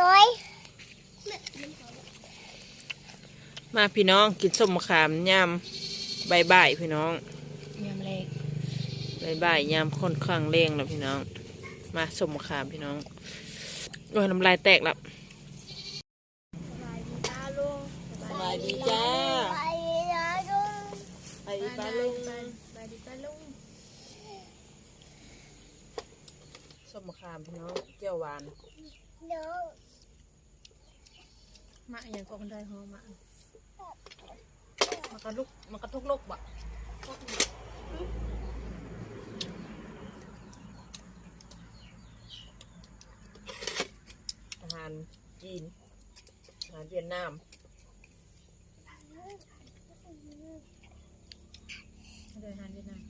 น้อย มาพี่น้องกินส้มมะขามยามบ่ายๆพี่น้องยำเล็กบ่ายๆยามค่อนข้างเร่งแล้วพี่น้อง มาส้มมะขามพี่น้องโอ้ยน้ำลายแตกแล้วสบายดีตาลุงสบายดีจ้าสบายดีนะลุงไปดีป้าลุงสบายดีป้าลุงส้มมะขามพี่น้องเจียวหวาน น้องมาอย่างก็คนได้หอมมามันกระลุกมันกระทุกลุกบ่อาหารจีนอาหารเวียดนามเดินทางเวียดนาม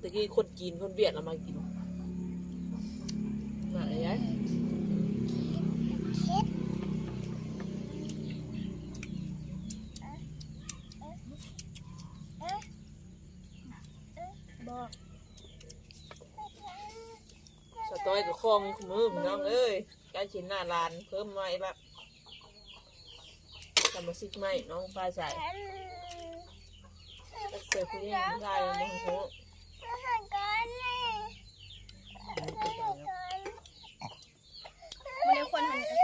ตะกี้คนจีนคนเวียดเรามากินมาอะไรยาย คิด บอก สต อยกับข้องขมือพี่น้องเอ้ยใกล้ชินหน้าลานเพิ่มไว้ละสมาชิกใหม่น้องปลาใสเสือคุณยังได้เลยนะฮะอาหารกันเลยอาหารกันไม่ได้คนทำไอ้ค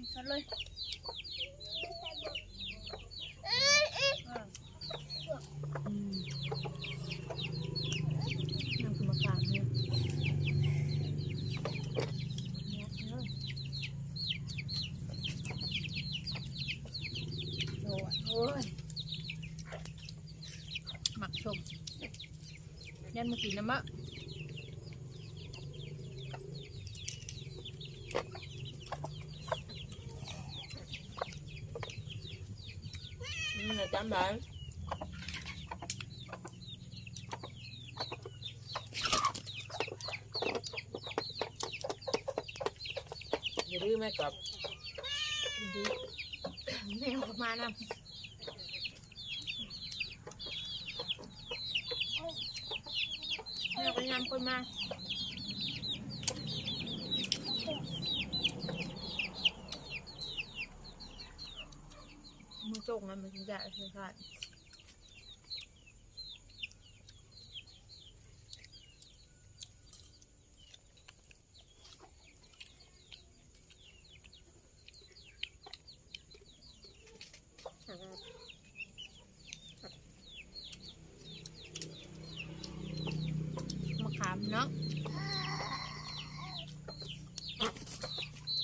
นชัดเลย น้ำคือมะขามเนี่ยโอ้ ยโอ้ยหมักชมยันมากินน้ำมะอืมจำได้อย่าลืมแม่กับแมวก็มานำ แมวก็นำคนมามือจงนมันจะใช่ค่ะมะขามเนาะ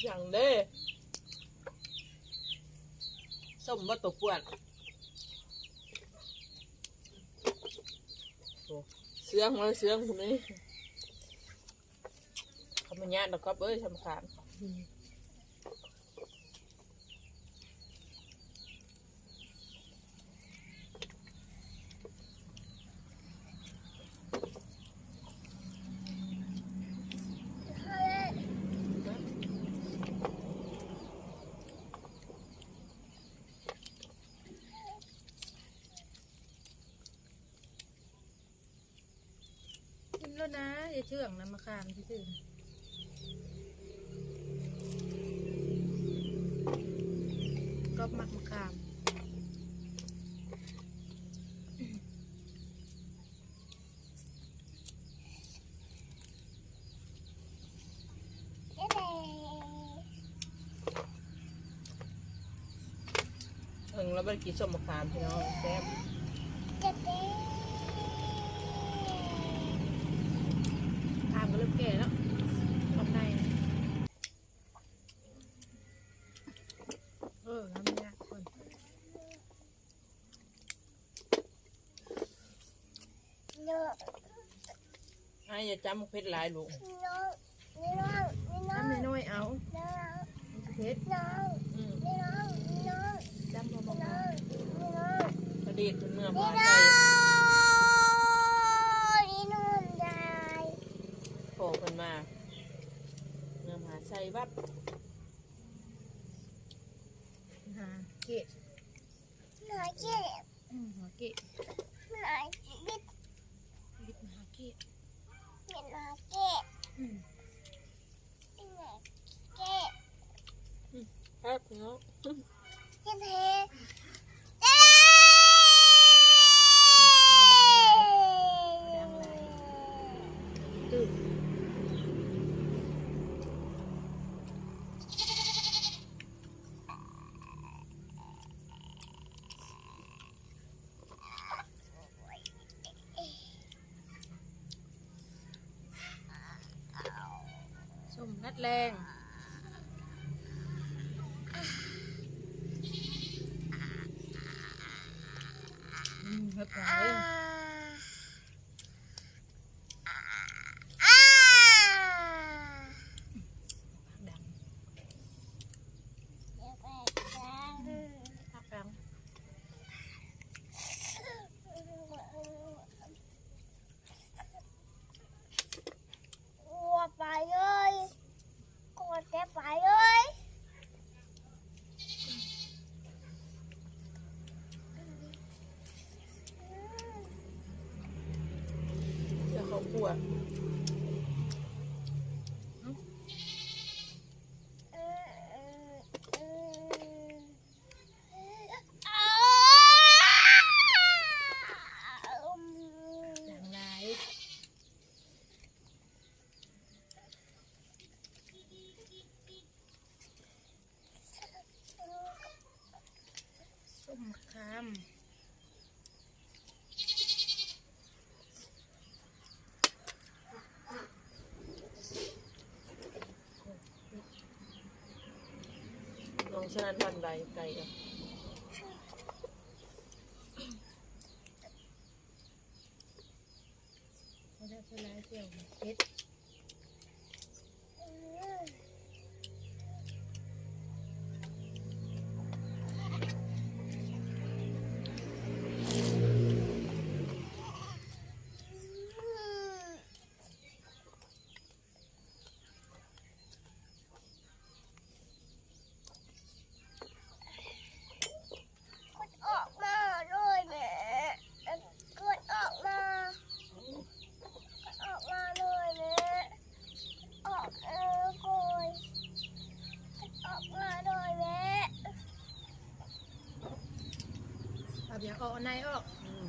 อย่า งเด้ส้มว่าตกปวนเสืองมาเสืองคนนี้เขามาญาติแล้วก็เอ้ยสำคัญกิน แล้วนะอย่าเชื่องนะมะขามที่ซื่อก็มักมะขามเอิงแล้วไปกินส้มมะขามพี่น้องแซ่บ ขามก็เริ่ม แก่แล้วทำในเออทำยากคนน้องไอ้อย่าจำเพชรหลายลูกน้องนี่น้องนี่น้องทำน้อยๆเอาน้องเพชรน้องอืมนี่น้องนี่น้องจำพอบอกน้องนี่น้องกระดีดจนเมื่อนี่มาน้ใส่ แบบหาเกะหน่อเก็บอืมหาเกะหน่บิดบิดหาเกะบิดหน่อเก็บอืมบิดหน่อเก็บอืมครับเนาะเจ็บเท้ แรงอืมเฮ็ดหยัง อ่า เอ้ย อ่า ดัง เดี๋ยวไปกัน พักดัง วัวไปเลยกดแกไปเลย เดี๋ยวเขาปวด เออเออเอออ้าว ดังไรส้ มมะขามน้องชนันบันไดไกลกันไม่ได้ใช้ลายเจียวเผ็ด กดออกมาเลยแม่กดออกมากดออกมาเลยแม่ออกเออโกยกดออกมาเลยแม่ เอาเบียร์ออกเอา ในออกอืม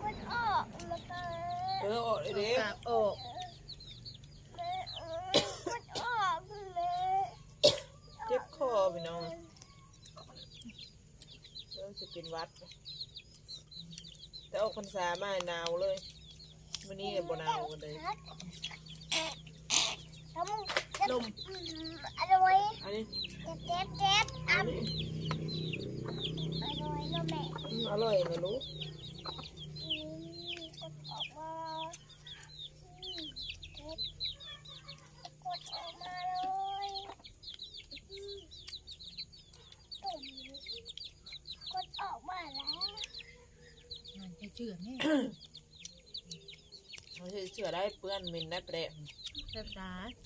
กดออกมากันเออออกเลยเด้กากออกแม่เอ้ยกดออกแม่เจ็บคอพี่น้องเริ่มจะเป็นหวัด แต่ออกพรรษามาหนาวเลยวันนี้บ่หนาวกันเลยทำ ลมอร่อยอันนี้เจ็บเจ็บอัอะนนี้อร่อยนะแม่อืมอร่อยนะลูกอืมกดออกมาอืมเจ็บกดออกมาเลยอืมตุ่มกดออกมาแล้วมันจะเจือแน่เขาจะเชื่อได้เปื้อนเหมินได้แปรแซ่บตาโอ้ยเอ๊ะอืมตั้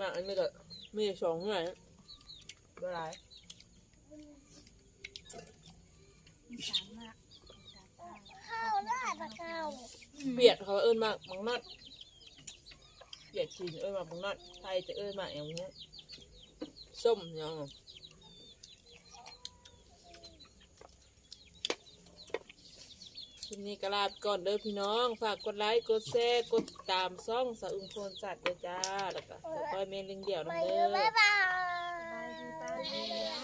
มาอันนี้ก็มีสองไงเวลาสามมากข้าวได้ปะข้าวเปียดเขาเอิ้นมากมังนัดเปียดจีนเอิ้นมากมังนัดไทยจะเอิ้นมากอย่างเงี้ยส้มยังคิปนี้ก็ลาบก่อนเด้อพี่น้อง ฝากกดไลค์ กดแชร์ กดติดตามซ่องสะอึงโพนสัตว์เด้อจ้า แล้วก็สะก้อยเมนลิงเดี่ยวน้องเด้อ บ๊ายบาย